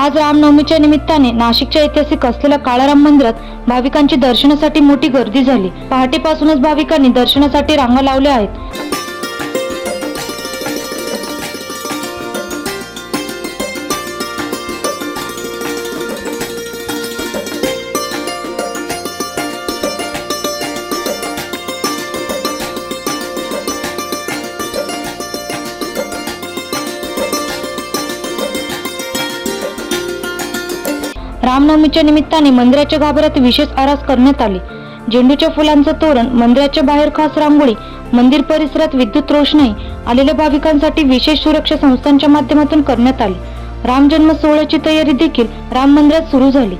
आज रामनवमीच्या निमित्ताने नाशिकच्या ऐतिहासिक असलेल्या काळाराम मंदिरात भाविकांची दर्शनासाठी मोठी गर्दी झाली. पहाटेपासूनच भाविकांनी दर्शनासाठी रांगा लावल्या आहेत. रामनवमीच्या निमित्ताने मंदिराच्या गाभाऱ्यात विशेष आरास करण्यात आली. झेंडूच्या फुलांचं तोरण मंदिराच्या बाहेर खास रांगोळी मंदिर परिसरात विद्युत रोषणाई आलेल्या भाविकांसाठी विशेष सुरक्षा संस्थांच्या माध्यमातून करण्यात आली. राम जन्म सोहळ्याची तयारी देखील राम मंदिरात सुरू झाली.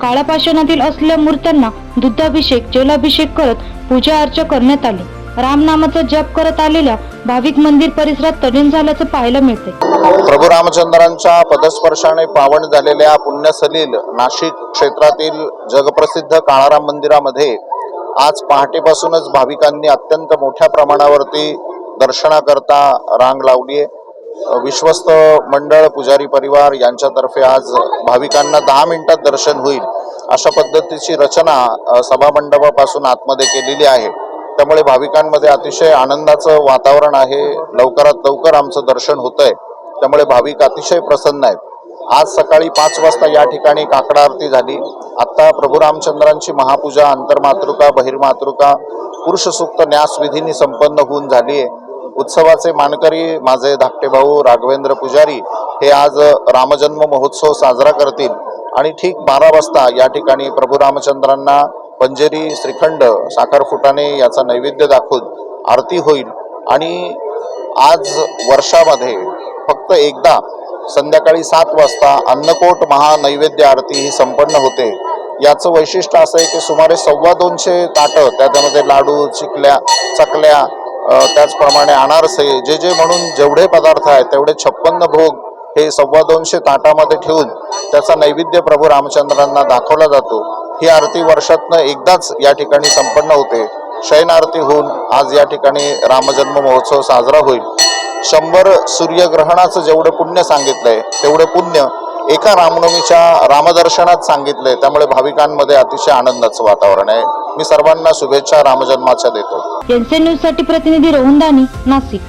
काळापाषाणातील असलेल्या मूर्त्यांना दुग्धाभिषेक जलाभिषेक करत पूजा अर्चा करण्यात आली. रामनामाचा जप करत आलेल्या भाविक मंदिर परिसरात तल्लीन झाल्याचं पाहायला मिळते प्रभू रामचंद्रांच्या पदस्पर्शाने पावन झालेल्या पुण्यसलील नाशिक क्षेत्रातील जगप्रसिद्ध काळाराम मंदिरामध्ये आज पहाटेपासूनच भाविकांनी अत्यंत मोठ्या प्रमाणावरती दर्शनाकरता रांग लावली आहे विश्वस्त मंडळ पुजारी परिवार यांच्यातर्फे आज भाविकांना दहा मिनिटात दर्शन होईल अशा पद्धतीची रचना सभामंडपापासून आतमध्ये केलेली आहे. त्यामुळे भाविकांमध्ये अतिशय आनंदाचं वातावरण आहे. लवकरात लवकर आमचं दर्शन होत आहे त्यामुळे भाविक अतिशय प्रसन्न आहेत. आज सकाळी पाच वाजता या ठिकाणी काकडा आरती झाली. आत्ता प्रभू रामचंद्रांची महापूजा अंतर्मातृका बहिर्मातृका पुरुष सूक्त संपन्न होऊन झाली आहे उत्सवाचे मानकरी माझे धाकटे भाऊ राघवेंद्र पुजारी हे आज रामजन्म महोत्सव साजरा करतील. आणि ठीक बारा वाजता या ठिकाणी प्रभू रामचंद्रांना पंजेरी श्रीखंड साखरफुटाने याचा नैवेद्य दाखवून आरती होईल. आणि आज वर्षामध्ये फक्त एकदा संध्याकाळी सात वाजता अन्नकोट महानैवेद्य आरती ही संपन्न होते. याचं वैशिष्ट्य असं आहे की सुमारे सव्वा दोनशे ताटं त्याच्यामध्ये लाडू चिकल्या चकल्या त्याचप्रमाणे अनारसे जे जे म्हणून जेवढे पदार्थ आहेत तेवढे छप्पन्न भोग हे सव्वा दोनशे ताटामध्ये ठेवून त्याचा नैवेद्य प्रभू रामचंद्रांना दाखवला जातो. ही आरती वर्षातनं एकदाच या ठिकाणी संपन्न होते. शयन आरती होऊन आज या ठिकाणी रामजन्म महोत्सव साजरा होईल. शंभर सूर्यग्रहणाचं जेवढं पुण्य सांगितलंय तेवढं पुण्य एका रामनवमीच्या रामदर्शनात सांगितलंय. त्यामुळे भाविकांमध्ये अतिशय आनंदाचं वातावरण आहे. मी सर्वांना शुभेच्छा रामजन्माच्या देतो. एनसीएन न्यूजसाठी प्रतिनिधी रोहन दानी नाशिक.